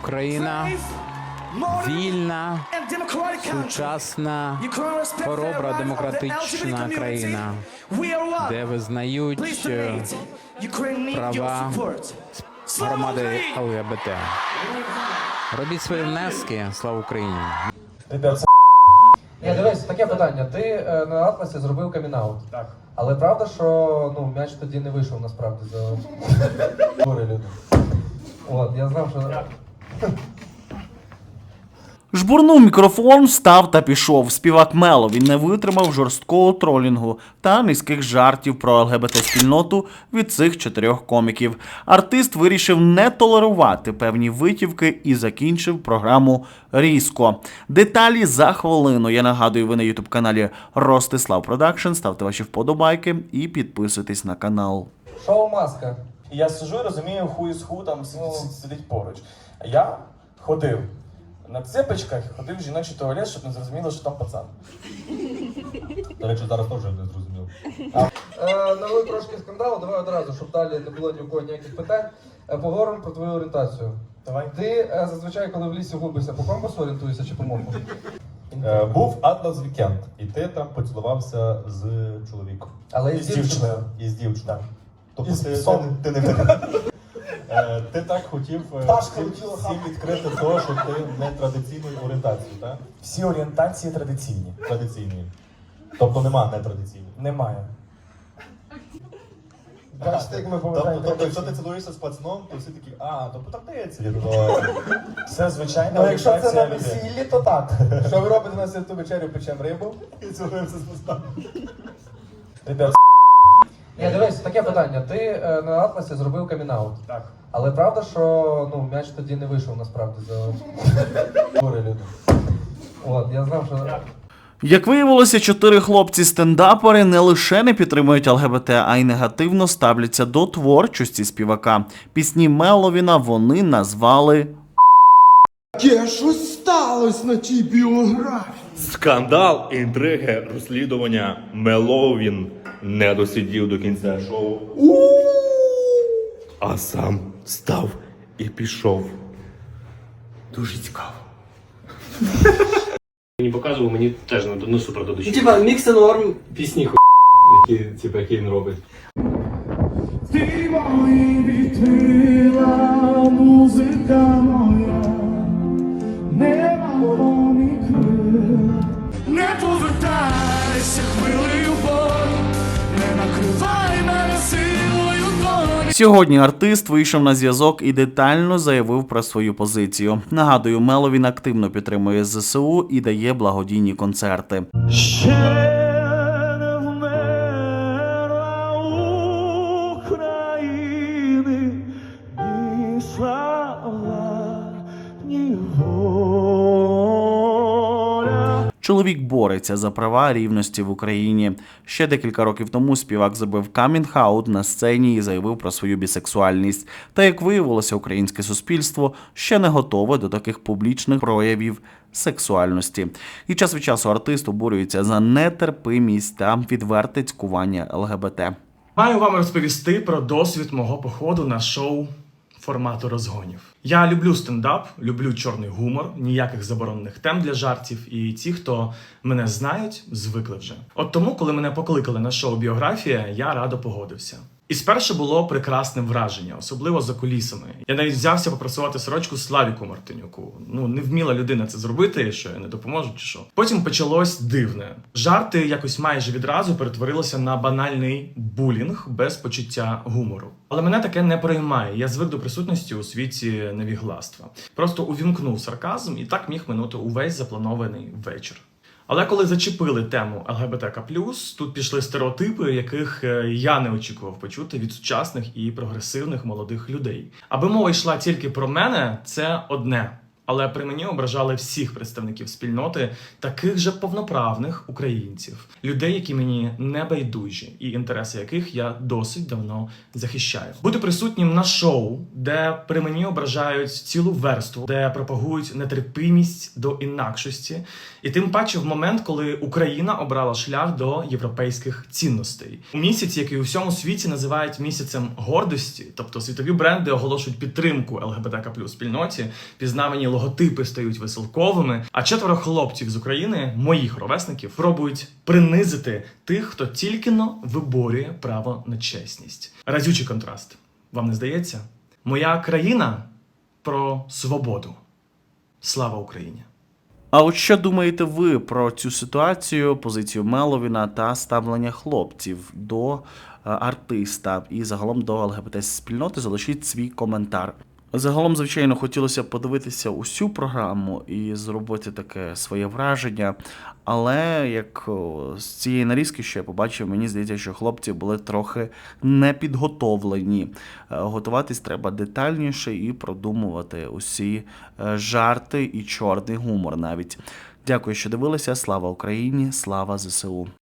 Україна вільна, сучасна, Ukraine хоробра демократична країна, де визнають права громади! ЛГБТ. Робіть свої внески. Слава Україні! Ні, дивись, таке питання. Ти е, на Атласі зробив камінаут. Так. Але правда, що ну, м'яч тоді не вийшов насправді за Горе люди. От, я знав, що. Жбурнув мікрофон, встав та пішов. Співак Мело він не витримав жорсткого тролінгу та низьких жартів про ЛГБТ-спільноту від цих чотирьох коміків. Артист вирішив не толерувати певні витівки і закінчив програму різко. Деталі за хвилину. Я нагадую, ви на ютуб каналі Ростислав Продакшн. Ставте ваші вподобайки і підписуйтесь на канал. Шоу маска. І я сижу і розумію, ху із ху там сидить, сидить поруч. Я ходив на цепочках, ходив в жіночий туалет, щоб не зрозуміло, що там пацан. До речі, зараз теж не зрозумів. Е, навели трошки скандалу, давай одразу, щоб далі не було ні у кого ніяких питань. Е, поговоримо про твою орієнтацію. Давай. Ти е, зазвичай, коли в лісі губишся, по компасу орієнтуєшся чи по мову? Е, був Атлас Вікенд, і ти там поцілувався з чоловіком. Але І з дівчиною. І з дівчиною. Тобто ти, псом. ти, ти не Е, Ти так хотів е, Пташка всім, летіла всім відкрити то, що ти не традиційної орієнтації, так? Всі орієнтації традиційні. Традиційної. Тобто нема нетрадиційної. Немає. Бачите, як ми Тобто, поважаємо тобто, якщо ти традиції. цілуєшся з пацаном, то всі такі, а, то по традиції. То... Це звичайна Ну, якщо це орієнтація на людей. весіллі, то так. Що ви робите на святу вечерю, печем рибу? І цілуємося з пацаном. Ребят, Ні, дивись, таке питання. Ти е, на Атласі зробив камінаут. так. Але правда, що ну, м'яч тоді не вийшов насправді за Горе люди. От, я знав, що. Як виявилося, чотири хлопці-стендапери не лише не підтримують ЛГБТ, а й негативно ставляться до творчості співака. Пісні Меловіна вони назвали Таке щось сталося на тій біографії. Скандал, інтриги, розслідування. Меловін не досидів до кінця шоу, а сам став і пішов. Дуже цікаво. Мені показував, мені теж ну, ну супер до душі. Типа мікс норм пісні ху... які, типа, які він робить. Ти мої відкрила музика Сьогодні артист вийшов на зв'язок і детально заявив про свою позицію. Нагадую, Меловін активно підтримує ЗСУ і дає благодійні концерти. Чоловік бореться за права рівності в Україні. Ще декілька років тому співак зробив камінг-аут на сцені і заявив про свою бісексуальність. Та як виявилося, українське суспільство ще не готове до таких публічних проявів сексуальності. І час від часу артист обурюється за нетерпимість та відверте цькування ЛГБТ. Маю вам розповісти про досвід мого походу на шоу формату розгонів. Я люблю стендап, люблю чорний гумор, ніяких заборонених тем для жартів, і ті, хто мене знають, звикли вже. От тому, коли мене покликали на шоу біографія, я радо погодився. І спершу було прекрасне враження, особливо за кулісами. Я навіть взявся попрацювати сорочку Славіку Мартинюку. Ну не вміла людина це зробити, що я не допоможу, чи що. Потім почалось дивне. Жарти якось майже відразу перетворилися на банальний булінг без почуття гумору. Але мене таке не переймає. Я звик до присутності у світі невігластва. Просто увімкнув сарказм і так міг минути увесь запланований вечір. Але коли зачепили тему ЛГБТК+, тут пішли стереотипи, яких е, я не очікував почути від сучасних і прогресивних молодих людей. Аби мова йшла тільки про мене, це одне. Але при мені ображали всіх представників спільноти, таких же повноправних українців, людей, які мені не байдужі, і інтереси яких я досить давно захищаю. Бути присутнім на шоу, де при мені ображають цілу верству, де пропагують нетерпимість до інакшості, І тим паче в момент, коли Україна обрала шлях до європейських цінностей. У місяці, який у всьому світі називають місяцем гордості, тобто світові бренди оголошують підтримку ЛГБТК плюс спільноті, пізнавані логотипи стають веселковими. А четверо хлопців з України, моїх ровесників, пробують принизити тих, хто тільки но виборює право на чесність. Разючий контраст. Вам не здається? Моя країна про свободу. Слава Україні! А от що думаєте ви про цю ситуацію, позицію Меловіна та ставлення хлопців до е, артиста і загалом до ЛГБТ спільноти? Залишіть свій коментар. Загалом, звичайно, хотілося б подивитися усю програму і зробити таке своє враження. Але як з цієї нарізки, що я побачив, мені здається, що хлопці були трохи непідготовлені. Е, Готуватись треба детальніше і продумувати усі е, жарти і чорний гумор навіть. Дякую, що дивилися. Слава Україні! Слава ЗСУ!